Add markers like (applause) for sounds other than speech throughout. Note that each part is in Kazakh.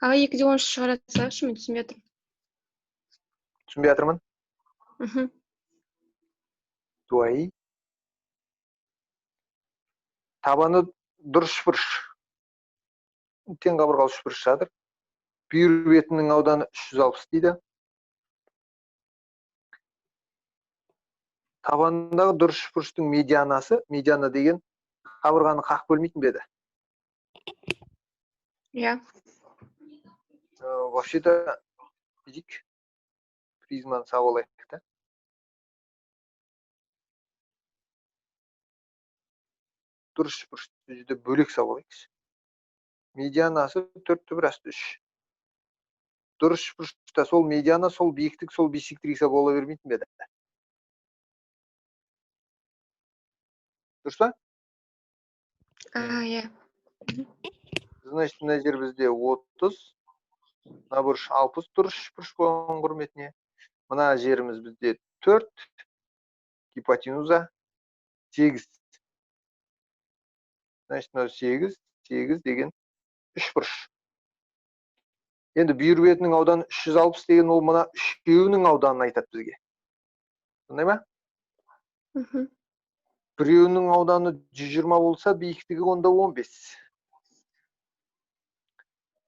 аға екі де он үш шығара салайықшы мен түсінбей жатырмын түсінбей жатырмын мхм дуаи табаны дұрыс үшбұрыш тең қабырғалы үшбұрыш жатыр бүйір бетінің ауданы үш жүз алпыс дейді. Табанындағы дұрыс үшбұрыштың медианасы медиана деген қабырғаны қақ бөлмейтін бе еді? Иә. То бүйтейік призманы салып алайық та дұрыс үшбұрышты жерде бөлек салып алайықшы медианасы төрт түбірасты үш. Дұрыс үшбұрышта сол медиана сол биіктік сол биссектриса бола бермейтін бе еді? Дұрыс па? Иә. Значит мына жер бізде отыз. Мына бұрыш алпыс дұрыс үшбұрыш болған құрметіне. Мына жеріміз бізде төрт гипотенуза сегіз значит мынау сегіз сегіз деген үшбұрыш енді бүйір бетінің ауданы үш жүз алпыс деген ол мына үшеуінің ауданын айтады бізге. Сондай ма? Мхм. Біреуінің ауданы жүз жиырма болса биіктігі онда он бес.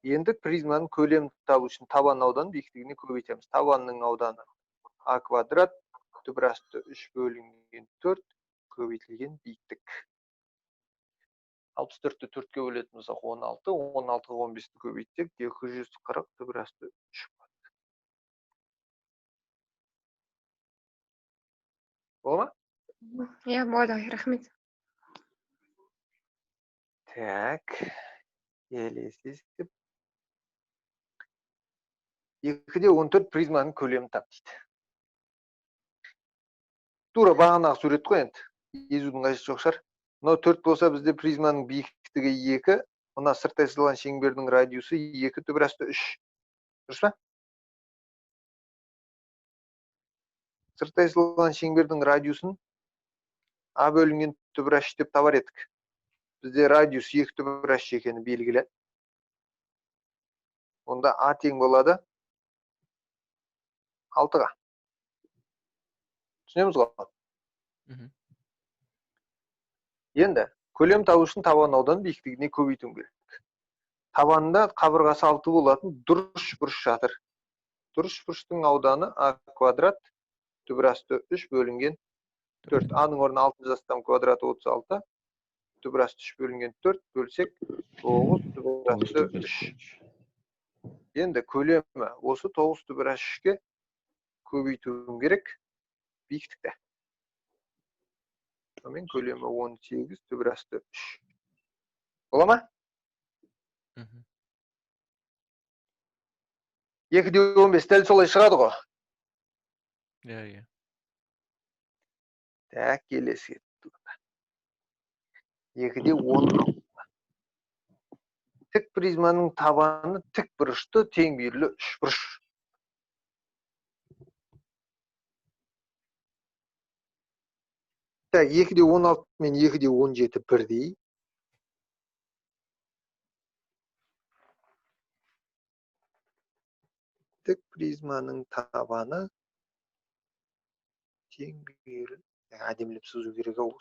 Енді призманың көлемін табу үшін табан ауданын биіктігіне көбейтеміз табанның ауданы а квадрат түбірасты үш бөлінген төрт көбейтілген биіктік. Алпыс төртті төртке бөлетін болсақ он алты он алтыға он бесті көбейтсек екі жүз қырық түбірасты үш болады ма? Иә болады рахмет. Так келесі есеп екі де он төрт призманың көлемін тап дейді тура бағанағы сурет қой енді. Езудің қажеті жоқ шығар. Мынау төрт болса бізде призманың биіктігі екі мына сырттай сызылған шеңбердің радиусы екі түбірасты үш. Дұрыс па? Сырттай сызылған шеңбердің радиусын а бөлінген түбіраш деп табар едік. Бізде радиус екі түбіраш екені белгілі. Онда а тең болады. Алтыға. Түсінеміз ғой. Мхм. Енді көлем табу үшін табан ауданын биіктігіне көбейтуім керек. Табанында қабырғасы алты болатын дұрыс бұрыш жатыр. Дұрыс бұрыштың ауданы а квадрат түбірасты үш бөлінген төрт. Аның орнына алты жазсам квадраты отыз алты түбірасты үш бөлінген төрт бөлсек тоғыз түбірасты үш. енді көлемі осы тоғыз түбіраш үшке көбейтуім керек биіктікті сонымен көлемі он сегіз түбірасты үш бола ма екі де он бес дәл солай шығады ғой иә иә так келесі екі де он тік призманың табаны тік бұрышты тең бүйірлі үш так екі де он алты мен екі де он жеті бірдей. Тік призманың табаны тең бүйірлі әдемілеп сызу керек ау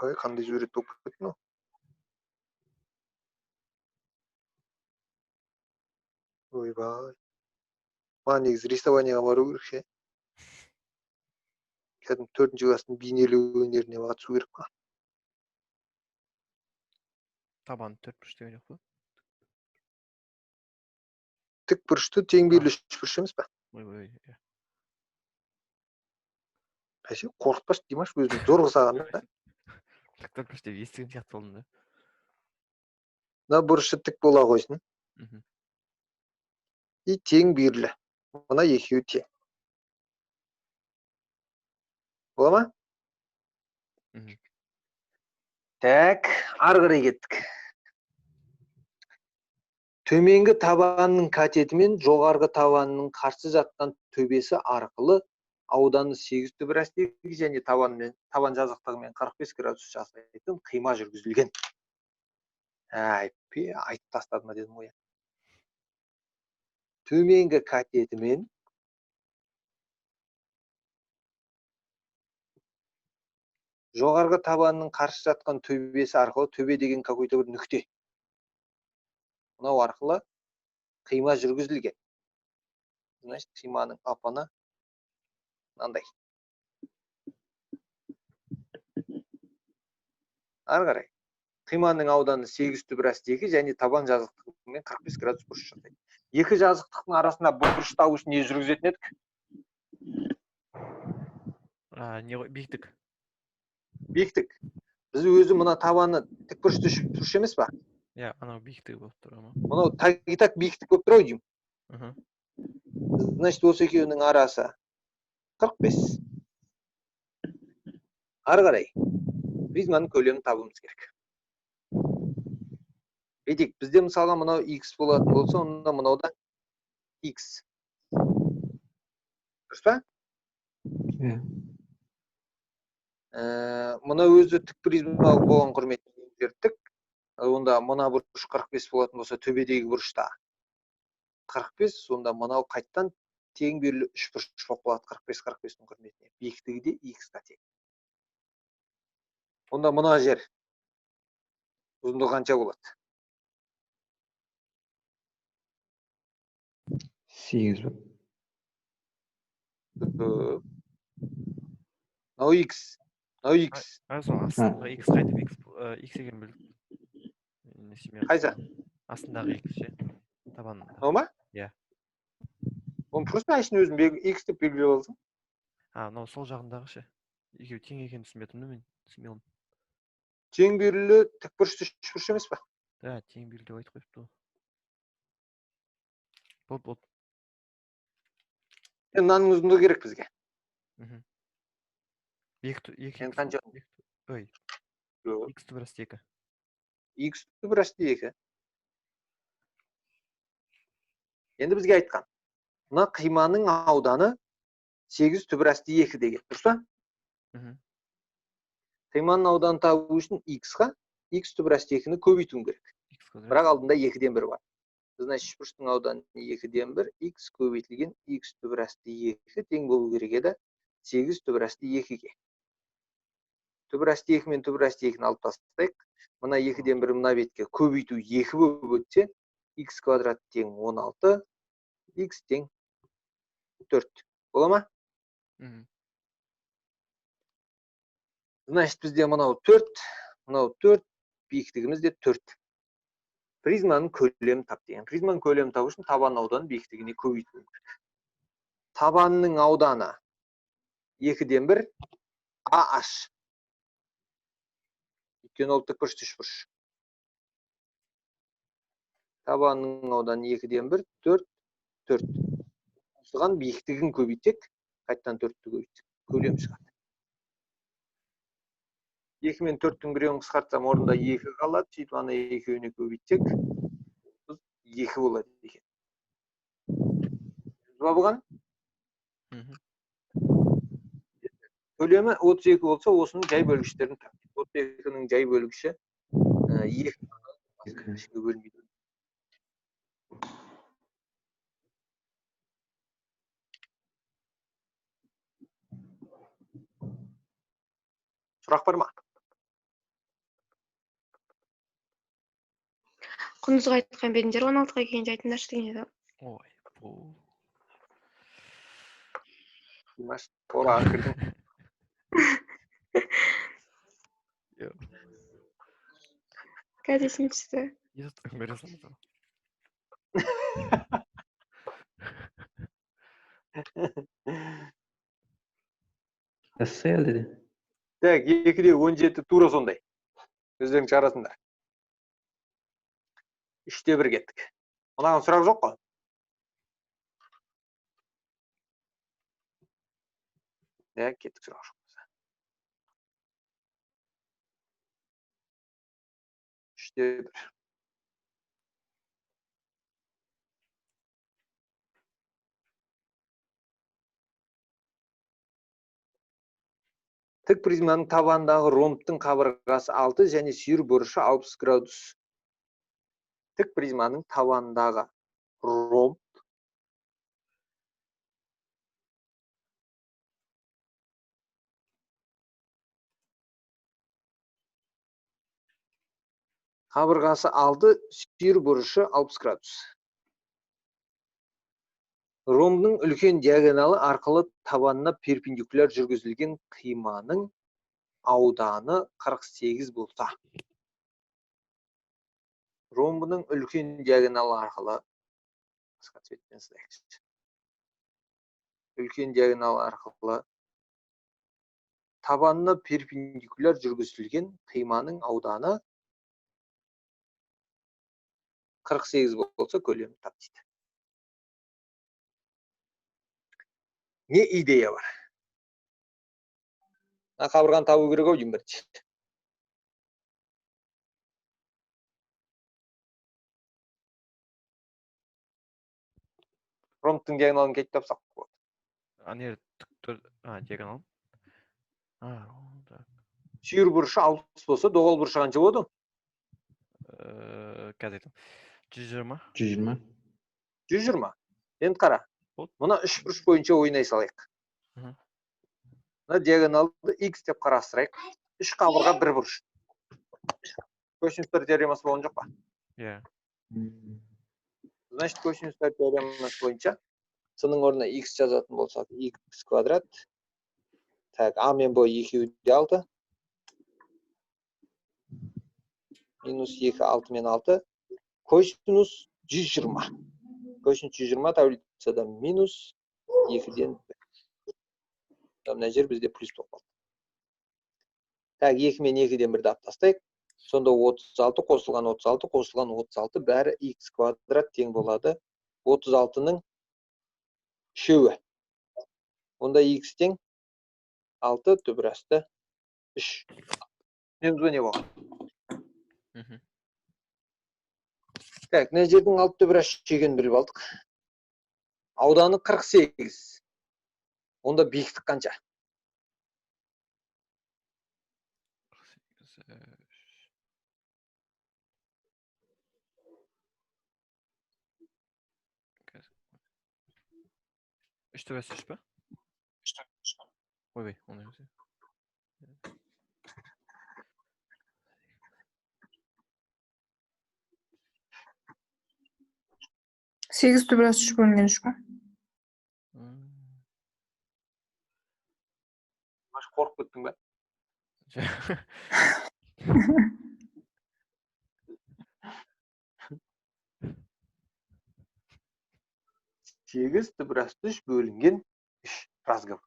қандай сурет болып кетті мынау ойбай маған негізі рисованияға бару керек ше кәдімгі төртінші класстың бейнелеу өнеріне қатысу керек маған табаны төрт бұрыш деген жоқ па тік бұрышты тең бүйірлі үшбұрыш емес па ойбай иә бәсе қорқытпашы димаш өзін зорға салған да бұрыш деп естіген сияқты болдым да? Мына бұрышы тік бола қойсын и тең бүйірлі мына екеуі тең бола ма так ары қарай кеттік төменгі табанның катеті мен жоғарғы табанның қарсы жатқан төбесі арқылы ауданы 8 түбірастегі және табан мен табан жазықтығымен 45 градус жасайтын қима жүргізілген. Әйпе айтып тастады ма дедім ғой төменгі катеті мен жоғарғы табанның қарсы жатқан төбесі арқылы төбе деген какой то бір нүкте. Мынау арқылы қима жүргізілген. Значит қиманың апаны мынандай ары қарай қиманың ауданы сегіз түбірасты екі және табан жазықтығымен қырық бес градус бұрыш жасайды екі жазықтықтың табу үшін не жүргізетін едік а не ғой биіктік биіктік біз өзі мына табаны тікбұрышты бұрыш емес па иә анау биіктігі болып тұр ма мынау так и так биіктік болып тұр ау деймін значит осы екеуінің арасы қырық бес ары қарай призманың көлемін табуымыз керек. Бүйтейік бізде мысалға мынау x болатын болса онда мынау да x дұрыс па? Иә. Ә, мына өзі тік призмалық болған құрметті зерттік онда мына бұрыш 45 болатын болса төбедегі бұрыш та 45 сонда мынау қайттан тең берілі үш бұрыш болып қалады 45 45-тің құрметіне. Биіктігі де x-қа тең. Онда мына жер ұзындығы қанша болады? Сегіз мынау x мынау сол астындағы x қайтып x x екенін мен қайсы? Астындағы x ше табанында мынау ма? Иә. Оны просто әшейін белгі- x деп белгілеп алсың а мынау сол жағындағы ше екеуі тең екенін түсінбей тұрмын да мен түсінбей қалдым тең берілі тікбұрышты үшбұрыш емес па да тең белгі деп айтып қойыпты ғой болды болды енді мынаның ұзындығы керек бізге мхм екі Енді қанша? ой Жоқ. x түбірасты екі x түбірасты екі енді бізге айтқан мына қиманың ауданы сегіз түбірасты екі деген дұрыс па? Қиманың ауданын табу үшін x-қа x түбірасты екіні көбейтуім керек. Бірақ алдында екіден бір бар. Значит үшбұрыштың ауданы екіден бір x көбейтілген x түбірасты екі тең болу керек еді. Сегіз түбірасты екіге. Түбірасты екі мен түбірасты екіні алып тастайық. Мына екіден бір мына бетке көбейту екі болып өтсе x квадрат тең 16 x тең. 4 бола ма? Значит бізде мынау 4 мынау 4 биіктігіміз де 4 призманың көлемін тап деген. Призманың көлемін табу үшін табан ауданын биіктігіне көбейту керек. Табанның ауданы екіден бір ах өйткені ол тікбұрыш үшбұрыш табанның ауданы екіден бір төрт төрт. Осыған биіктігін көбейтсек қайтадан төртті көбейтсек көлем шығады. Екі мен төрттің біреуін қысқартсам орнында екі қалады сөйтіп ана екеуіне көбейтсек екі болады екен. Ба бұған? Көлемі 32 болса осының жай бөлгіштерін тап. 32-нің жай бөлгіші екі. Екі. бөлінбейді сұрақ бар ма құндызға айтқан бедіңдер он алтыға келгенде айтыңдаршы деген еді ой бұл димаш қораға кірдің қазір есіме түсті не заттан көре салды эссе әлде де так екіде он жеті тура сондай. Өздерің шығарасыңдар үште бір кеттік. Мынаған сұрақ жоқ қой. Иә кеттік сұрақ жоқ үште бір. Тік призманың табанындағы ромбтың қабырғасы 6 және сүйір бұрышы 60 градус. Тік призманың табанындағы ромб қабырғасы 6 сүйір бұрышы 60 градус. Ромбның үлкен диагоналы арқылы табанына перпендикуляр жүргізілген қиманың ауданы 48 болса. Ромбының үлкен диагоналы арқылы цветпен үлкен диагонал арқылы табанына перпендикуляр жүргізілген қиманың ауданы 48 болса көлемін тап дейді. Не идея бар. Мына қабырғаны табу керек ау деймін бірінші ромбтың диагоналын кетіп тапсақ болады. Ана жер а диагонал а так. Сүйір бұрышы 60 болса доғал бұрышы қанша болады? Э, қазір айтамын. Жүз жиырма. Жүз жиырма. 120 енді қара. Болды. мына үш бұрыш бойынша ойнай салайық. Мына диагоналды x деп қарастырайық. Үш қабырға бір бұрыш. Косинустар теоремасы болған жоқ па? Иә. Значит косинустар теоремасы бойынша сының орнына x жазатын болсақ x квадрат. Так а мен б екеуі де алты минус екі алты мен алты. Косинус жүз жиырма. Косинус жүз жиырма таблицада минус екіден мына жер бізде плюс болып қалды так екі мен екіден бірді алып тастайық сонда отыз алты қосылған отыз алты қосылған отыз алты бәрі x квадрат тең болады отыз алтының үшеуі онда x тең алты түбір асты үш енді бұл не болған так мына жердің алты түбір үш екенін біліп алдық ауданы қырық сегіз онда биіктік қанша Қырық сегіз, э, үш. Қазір. үш төбесі үш па ойбай ондай емес сегіз төбелес үш бөлінген үш па қорқып кеттің ба сегіз асты үш бөлінген үш разговор.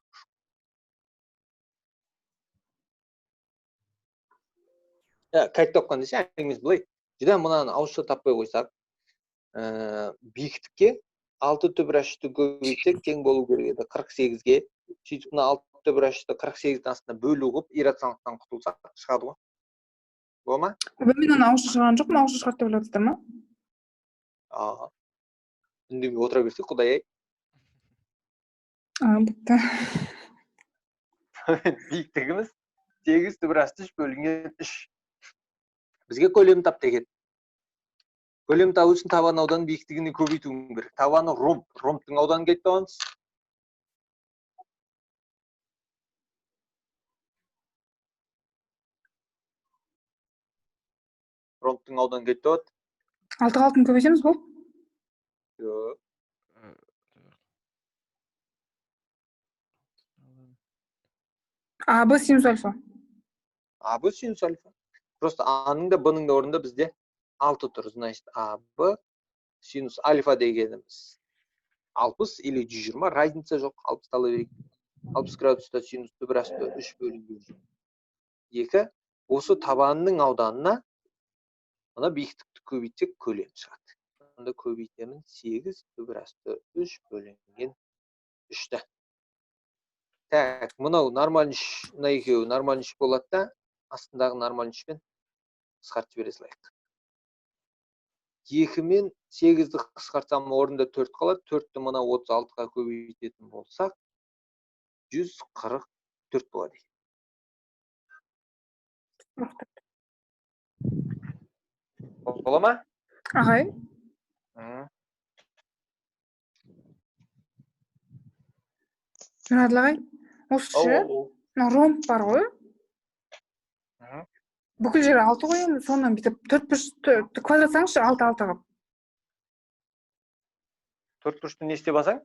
Қайтып тапқан десе әңгімесі былай. Жүдә мынаны ауызша таппай қойсақ ә, биіктікке алты түбір ашты көбейтсек тең болу керек еді. Қырық сегізге сөйтіп мына алты түбір ашты қырық сегіздің астына бөлу қылып иррационалдықтан құтылсақ шығады ғой. Бола ма? Мен оны ауызша шығарған жоқпын ауызша шығарды деп ойлап жатыр ма? Үндемей отыра берсек құдай ай. А бітті (laughs) биіктігіміз сегіз түбір асты үш бөлінген үш. Бізге көлем тап деген. Көлем табу үшін табан ауданын биіктігіне көбейтуім керек. Табаны ромб ромбтың ауданын кетіп табамыз. Ромбтың ауданы кетіп табады алтыға алтыны көбейтеміз бұл жоқ а б синус альфа. А б синус альфа. Просто а ның да б ның да орнында бізде алты тұр значит а б синус альфа дегеніміз алпыс или жүз жиырма разница жоқ алпысты ала берейік алпыс градуста синус түбір асты үш бөлінген екі осы табанның ауданына мына биіктікті көбейтсек көлем шығады онда көбейтемін сегіз түбір асты үш бөлінген үшті так мынау нормальный үш мына екеуі нормальный үш болады да астындағы нормальный үшпен қысқартып жібере салайық екі мен сегізді қысқартсам орнында төрт қалады төртті мына отыз алтыға көбейтетін болсақ жүз қырық төрт болады бола ма ағай мұрат ағай осы ше мына ромб бар ғой бүкіл жері алты ғой енді соны бүйтіп төрт бұрыш тө- квадратсаңызшы алты алты қылып төрт бұрышты не істеп алсаң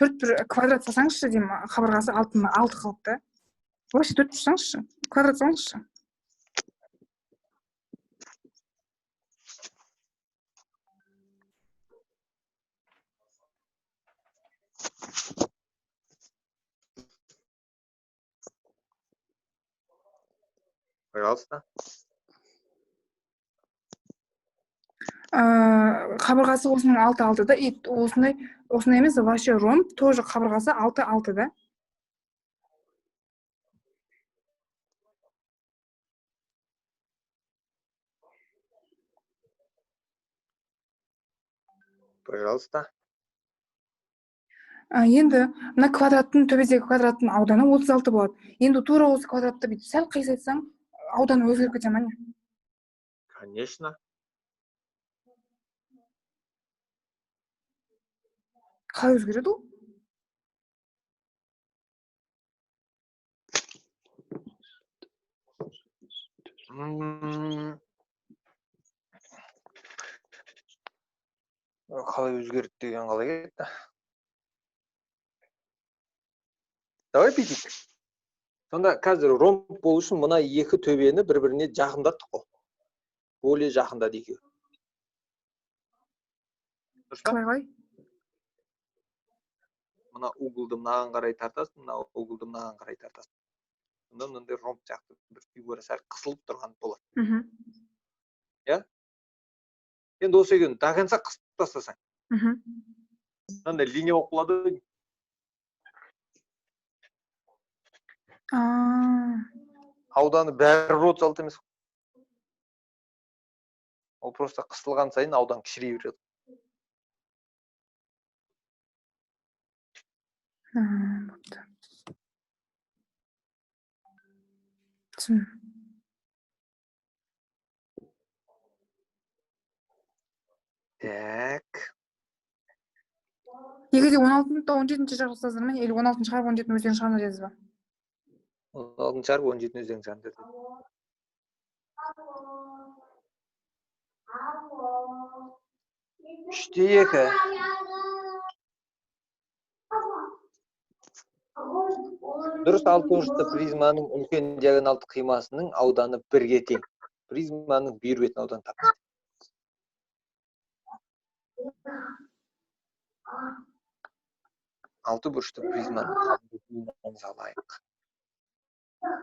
төрт бір квадрат салсаңызшы деймін қабырғасы алтыны алты қылып та вообще төрт бұрыш салыңызшы квадрат салыңызшы пожалуйста. Ыыы қабырғасы осының алты алты да и осындай осындай емес вообще ромб тоже қабырғасы алты алты да пожалуйста. Енді мына квадраттың төбедегі квадраттың ауданы отыз алты болады. Енді тура осы квадратты бүйтіп сәл қисайтсаң ауданы өзгеріп кете ма не? Конечно. Қалай өзгереді ол? Қалай өзгерді деген қалай кетті давай бүйтейік сонда қазір ромб болу үшін мына екі төбені бір біріне жақындаттық қой. Более жақындады екеуі. Дұрыс па? Қалай мына углды мынаған қарай тартасың мына углды мынаған қарай тартасың. Сонда мынандай ромб сияқты бір фигура сәл қысылып тұрған болады. Мхм. Енді осы екеуін до конца қысып тастасаң. Мхм. Мынандай линия болып қалады ғой ааа ауданы бәрібір отыз алты емес ол просто қысылған сайын аудан кішірейе береді. Түсіндім. Так. Егерде он алтыншы он жетінші жазасыздар ма или он алтыншы шығарып он жетіні өздерің шығарыңдар жазасыз ба? Алтыншы шығарып он жетіні өздерің шығарыңдар деді үште екі дұрыс алтыбұрышты призманың үлкен диагоналды қимасының ауданы бірге тең призманың бүйір бетінің ауданы тапты алты бұрышты призманың Папа,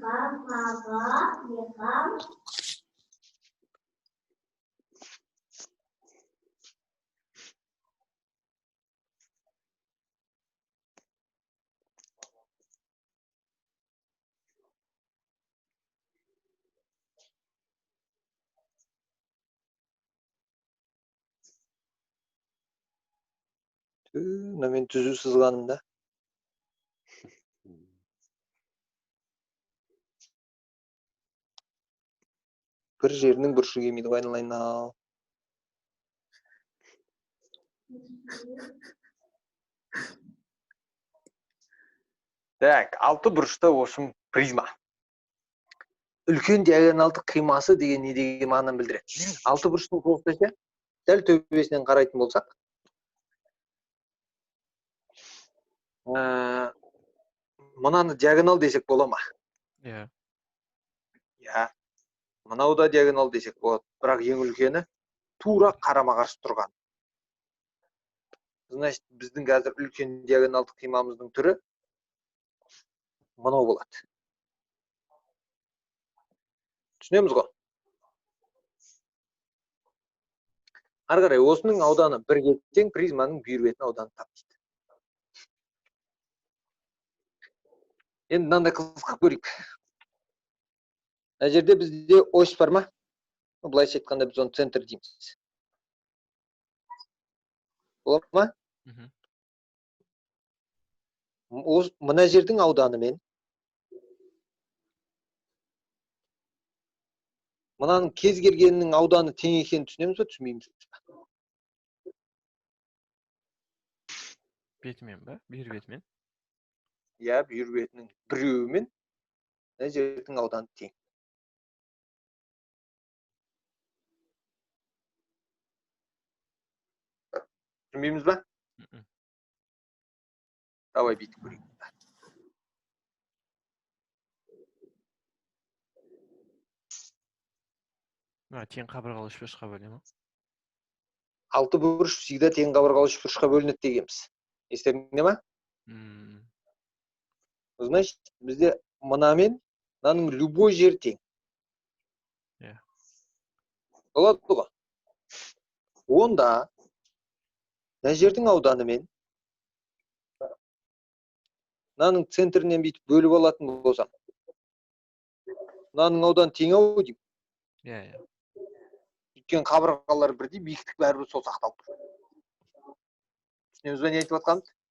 папа, папа, мына мен түзу сызғаным да бір жерінің бұрышы келмейді ғой айналайын ау так алты бұрышты осым призма үлкен диагоналды қимасы деген не деген мағынаны білдіреді алты бұрыштың тоғызташы дәл төбесінен қарайтын болсақ ә, мынаны диагонал десек бола ма иә иә мынау да диагонал десек болады бірақ ең үлкені тура қарама қарсы тұрған. Значит біздің қазір үлкен диагоналды қимамыздың түрі мынау болады. Түсінеміз ғой? Ары қарай осының ауданы бірге тең призманың бүйір бетінің ауданы тап дейді. Енді мынандай қызық қылып көрейік мына жерде бізде ось бар ма былайша айтқанда біз оны центр дейміз болады ма мына жердің ауданы мен мынаның кез келгенінің ауданы тең екенін түсінеміз ба түсінбейміз ба бетімен ба бүйір бетімен иә бүйір бетінің біреуімен мына жердің ауданы тең. Түсінбейміз ба? Давай бүйтіп көрейік. А тең қабырғалы үшбұрышқа бөле ма? Алты бұрыш всегда тең қабырғалы үшбұрышқа бөлінеді дегенбіз. Естеріңде ма? Значит бізде мына мен мынаның любой жері тең. Иә. болады ғой. Онда мына жердің ауданы мен мынаның центрінен бүйтіп бөліп алатын болсам мынаның ауданы тең ау деймін. Иә иә. Өйткені қабырғалар бірдей биіктік бәрібір сол сақталып тұр. Түсінеміз ба не айтып жатқанымды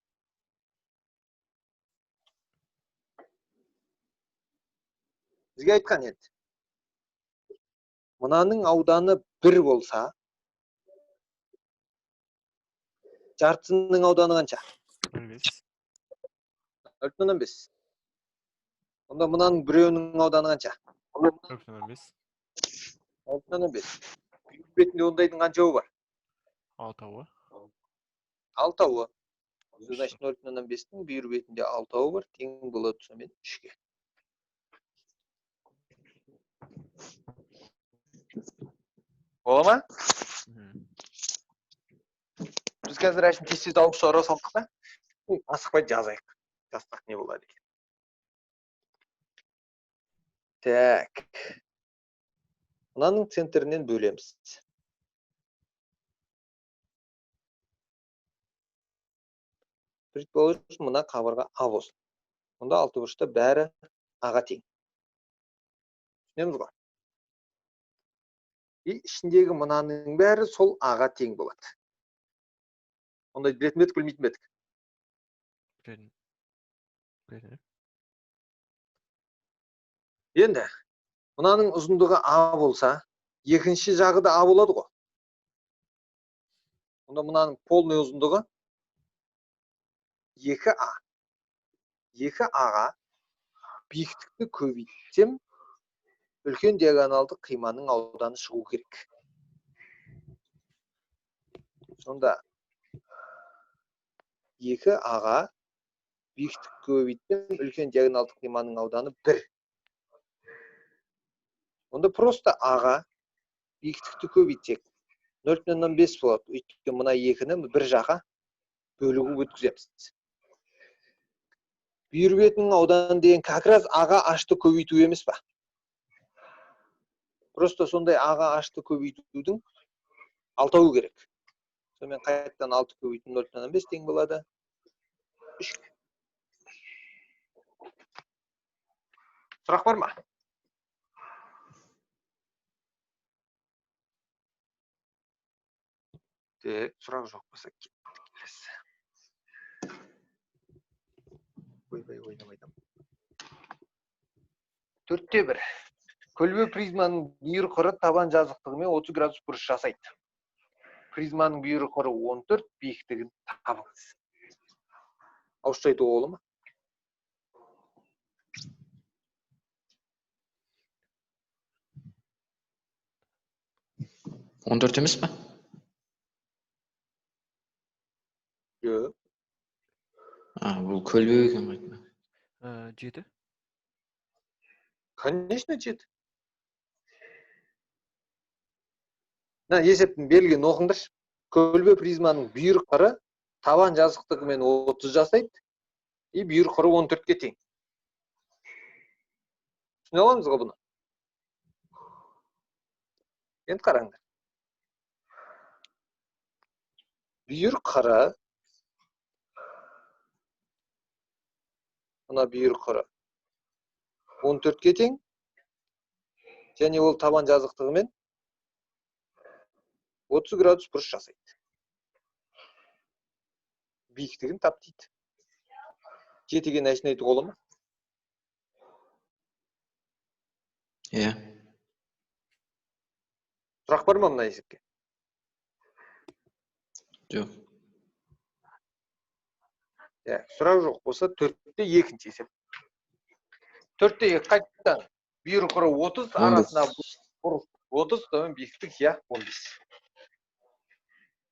бізге айтқан енді мынаның ауданы бір болса жартысының ауданы қанша? нөл бес. нөл бүтін оннан бес. Онда мынаның біреуінің ауданы қанша? нөл бүтін оннан бес. Нөл бүтін оннан бес бетінде ондайдың қаншауы бар? Алтауы алтауы значит нөл бүтін оннан бестің бүйір бетінде алтауы бар. Тең болады сонымен үшке. Бола ма біз қазір әшейін тез тез алып шығара салдық та асықпай жазайық жазсақ не болады екен так. Мынаның центрінен бөлеміз. Предположим мына қабырға а болсын онда алты бұрышта бәрі аға тең. Түсінеміз ғой? И ішіндегі мынаның бәрі сол аға тең болады. Ондайды білетін бе едік білмейтін бе едік? Білетін білетін енді мынаның ұзындығы а болса екінші жағы да а болады ғой. Онда мынаның полный ұзындығы екі а. Екі аға биіктікті көбейтсем үлкен диагоналды қиманың ауданы шығу керек. Сонда екі аға биіктік көбейтсем үлкен диагоналды қиманың ауданы бір. Онда просто аға биіктікті көбейтсек нөл бүтін оннан бес болады. Өйткені мына екіні бір жаққа бөлігіп өткіземіз. Бүйір бетінің ауданы деген как раз аға ашты көбейту емес па просто сондай аға ашты көбейтудің алтауы керек. Сонымен қайтадан алты көбейту нөл бүтін оннан бес тең болады үш сұрақ бар ма так сұрақ жоқ болса келесі ойбай ойнамайдам төртте бір көлбеу призманың бүйір қыры табан жазықтығымен 30 градус бұрыш жасайды. Призманың бүйір қыры 14 биіктігін табыңыз. Ауызша айтуға бола ма? Он төрт емес па? Жоқ а бұл көлбеу екен ғой. Ә, жеті? Конечно жеті. Мына есептің берілгенін оқыңдаршы. Көлбеу призманың бүйір қыры табан жазықтығымен 30 жасайды и бүйір қыры 14-ке тең. Түсіне аламыз ғой бұны? Енді қараңдар. Бүйір қара мына бүйір қара 14-ке тең және ол табан жазықтығымен 30 градус бұрыш жасайды биіктігін тап дейді жетіге начинайды бола ма иә сұрақ бар ма мына есепке жоқ иә сұрақ жоқ болса төртте екінші есеп төртте екі қайтадан бүйір құры отыз арасына бұрыш отыз биіктік иә он бес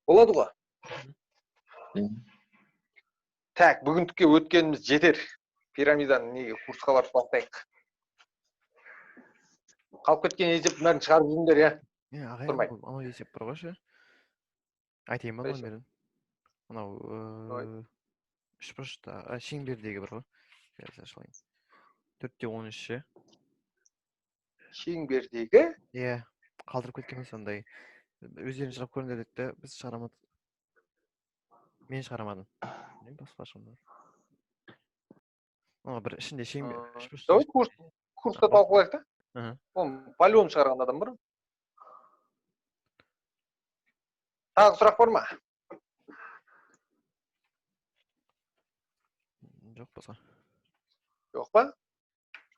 болады ғой. Так бүгіндікке өткеніміз жетер. Пирамиданы неге курсқа барып бастайық қалып кеткен есептің бәрін шығарып жүріңдер иә? Ағай, анау есеп бар ғой ше? Айтайын ба есеп? номерін анау Давай. ыыы үш бұрышта а, шеңбердегі бар ғой. Қазір ашып алайын төртте он үш ше шеңбердегі? Иә қалдырып кеткен сондай. Өздерің шығарып көріңдер деді де біз шығарамадық мен шығарамадым білмеймін басқа шығармады ана бір ішінде шеңбер давай курс курста талқылайық та оны полион шығарған адам бар тағы сұрақ бар ма жоқ басқа жоқ па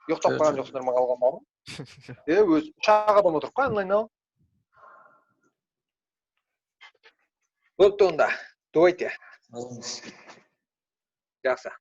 ұйықтап қалған жоқ. жоқсыңдар ма қалғандар е өзі үш ақ адам отырып қой онлайн Rotunda, どういて。Graça.